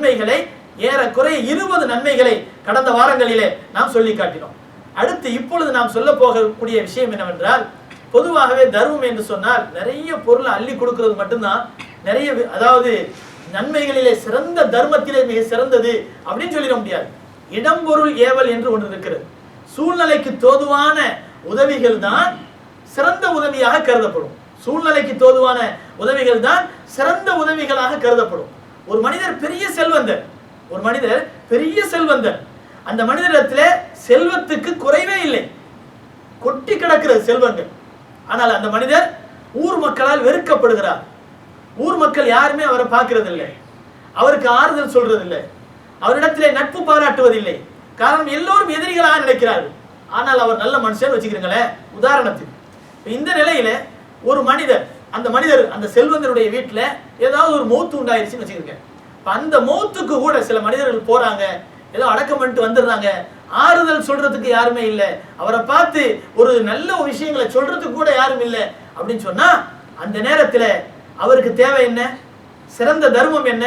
நன்மைகளை ஏறக்குறைய இருபது நன்மைகளை கடந்த வாரங்களிலே நாம் சொல்லி காட்டினோம். அடுத்து இப்பொழுது நாம் சொல்ல போகக்கூடிய விஷயம் என்னவென்றால் பொதுவாகவே தர்மம் என்று சொன்னால் நிறைய பொருளை அள்ளி கொடுக்கிறது மட்டும்தான் நிறைய அதாவது நன்மைகளிலே சிறந்த தர்மத்திலே மிக சிறந்தது அப்படின்னு சொல்லிட முடியாது. இடம் பொருள் ஏவல் என்று ஒன்று இருக்கிறது. சூழ்நிலைக்கு தோதுவான உதவிகள் தான் சிறந்த உதவியாக கருதப்படும். சூழ்நிலைக்கு தோதுவான உதவிகள் தான் சிறந்த உதவிகளாக கருதப்படும். ஒரு மனிதர் பெரிய செல்வந்தர். ஒரு மனிதர் பெரிய செல்வந்தர். அந்த மனிதரிடத்துல செல்வத்துக்கு குறைவே இல்லை. கொட்டி கிடக்கிறது செல்வங்கள். ஆனால் அந்த மனிதர் ஊர் மக்களால் வெறுக்கப்படுகிறார். ஊர் மக்கள் யாருமே அவரை பார்க்கறதில்லை. அவருக்கு ஆறுதல் சொல்றது இல்லை அவரிடத்திலே நட்பு பாராட்டுவதில்லை. காரணம் எல்லோரும் எதிரிகளாக நினைக்கிறார்கள். ஆனால் அவர் நல்ல மனுஷன் வச்சுக்கிறீங்களே உதாரணத்துக்கு. இந்த நிலையில ஒரு மனிதர் அந்த மனிதர் அந்த செல்வந்தருடைய வீட்டில் ஏதாவது ஒரு மௌத்து உண்டாயிருச்சுன்னு வச்சுக்கிறீங்க இப்போ அந்த மௌத்துக்கு கூட சில மனிதர்கள் போகிறாங்க ஏதோ அடக்கம் பண்ணிட்டு வந்துடுறாங்க. ஆறுதல் சொல்றதுக்கு யாருமே இல்லை. அவரை பார்த்து ஒரு நல்ல ஒரு விஷயங்களை சொல்றதுக்கு கூட யாரும் இல்லை அப்படின்னு சொன்னா அந்த நேரத்தில் அவருக்கு தேவை என்ன? சிறந்த தர்மம் என்ன?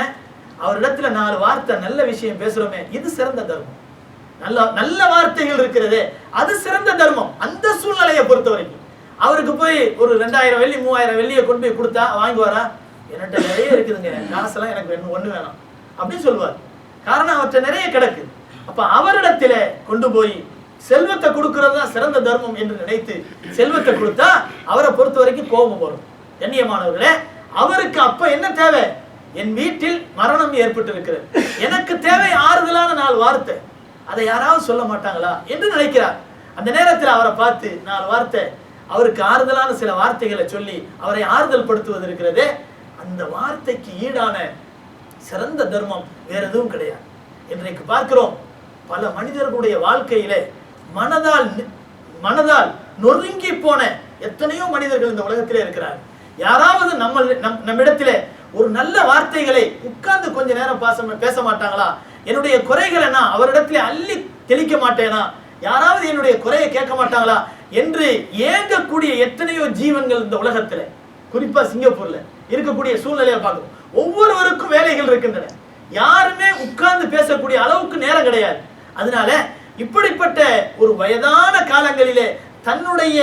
அவரிடத்துல நாலு வார்த்தை நல்ல விஷயம் பேசுறோமே. இது சிறந்த தர்மம். நல்ல நல்ல வார்த்தைகள் இருக்கிறது. அது சிறந்த தர்மம். அந்த சூழ்நிலையை பொறுத்த வரைக்கும் அவருக்கு போய் ஒரு ரெண்டாயிரம் வெள்ளி மூவாயிரம் வெள்ளியை கொண்டு போய் கொடுத்தா வாங்குவாரா என்கிட்ட நிறைய இருக்குதுங்க. காசெல்லாம் எனக்கு வேணும் ஒண்ணு வேணாம். அப்படின்னு சொல்லுவார். காரணம் அவற்றை நிறைய கிடக்கு. அப்ப அவரிடத்திலே கொண்டு போய் செல்வத்தை கொடுக்கறது தான் சிறந்த தர்மம் என்று நினைத்து செல்வத்தை கொடுத்தா அவரை பொறுத்த வரைக்கும் கோபம் வரும். கண்ணியமானவர்களே அவருக்கு அப்ப என்ன தேவை? என் வீட்டில் மரணம் ஏற்பட்டு இருக்கிறது எனக்கு தேவை ஆறுதலான நாள் வார்த்தை. அதை யாராவது சொல்ல மாட்டாங்களா? என்று நினைக்கிறார். அந்த நேரத்தில் அவரை பார்த்து நாலு வார்த்தை அவருக்கு ஆறுதலான சில வார்த்தைகளை சொல்லி அவரை ஆறுதல் படுத்துவது இருக்கிறதே அந்த வார்த்தைக்கு ஈடான சிறந்த தர்மம் வேற எதுவும் கிடையாது. இன்றைக்கு பார்க்கிறோம் பல மனிதர்களுடைய வாழ்க்கையிலே மனதால் நி- மனதால் நொறுங்கி போன எத்தனையோ மனிதர்கள் இந்த உலகத்திலே இருக்கிறார் யாராவது நம்ம நம் நம்மிடத்திலே ஒரு நல்ல வார்த்தைகளை உட்கார்ந்து கொஞ்ச நேரம் பாச பேச மாட்டாங்களா? என்னுடைய குறைகளை நான் அவரிடத்திலே அள்ளி தெளிக்க மாட்டேனா? யாராவது என்னுடைய குறையை கேட்க மாட்டாங்களா? என்று ஏங்கக்கூடிய எத்தனையோ ஜீவன்கள் இந்த உலகத்தில். குறிப்பாக சிங்கப்பூரில் இருக்கக்கூடிய சூழ்நிலையை பார்க்கணும். ஒவ்வொருவருக்கும் வேலைகள் இருக்கின்றன. யாருமே உட்கார்ந்து பேசக்கூடிய அளவுக்கு நேரம் கிடையாது. அதனால இப்படிப்பட்ட ஒரு வயதான காலங்களிலே தன்னுடைய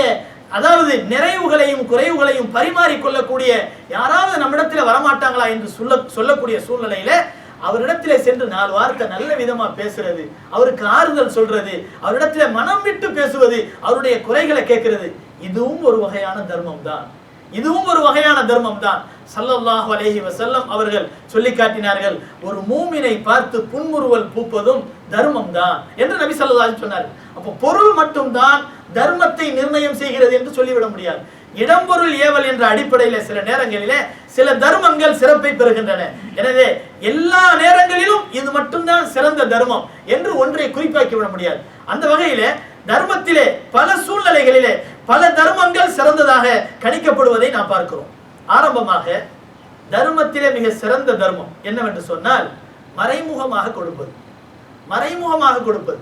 அதாவது நிறைவுகளையும் குறைவுகளையும் பரிமாறிக்கொள்ளக்கூடிய யாராவது நம்மிடத்தில் வரமாட்டாங்களா என்று சொல்ல சொல்லக்கூடிய சூழ்நிலையில அவரிடத்திலே சென்று நாலு வார்த்தை நல்ல விதமா பேசுறது அவருக்கு ஆறுதல் சொல்றது அவரிடத்திலே மனம் விட்டு பேசுவது அவருடைய குறைகளை கேட்கிறது. இதுவும் ஒரு வகையான தர்மம் தான் இதுவும் ஒரு வகையான தர்மம் தான் சல்லல்லாஹ் அலேஹி வசல்லம் அவர்கள் சொல்லி காட்டினார்கள் ஒரு மூமினை பார்த்து புன்முறுவல் பூப்பதும் தர்மம் தான் என்று நபி ஸல்லல்லாஹு சொன்னார் அப்போ பொருள் மட்டும்தான் தர்மத்தை நிர்ணயம் செய்கிறது என்று சொல்லிவிட முடியாது. இடம்பொருள் ஏவல் என்ற அடிப்படையில் சில நேரங்களிலே சில தர்மங்கள் சிறப்பை பெறுகின்றன. எனவே எல்லா நேரங்களிலும் இது மட்டும்தான் சிறந்த தர்மம் என்று ஒன்றை குறிப்பாக்கி விட முடியாது. அந்த வகையிலே தர்மத்திலே பல சூழ்நிலைகளிலே பல தர்மங்கள் சிறந்ததாக கணிக்கப்படுவதை நாம் பார்க்கிறோம். ஆரம்பமாக தர்மத்திலே மிக சிறந்த தர்மம் என்னவென்று சொன்னால் மறைமுகமாக கொடுப்பது. மறைமுகமாக கொடுப்பது.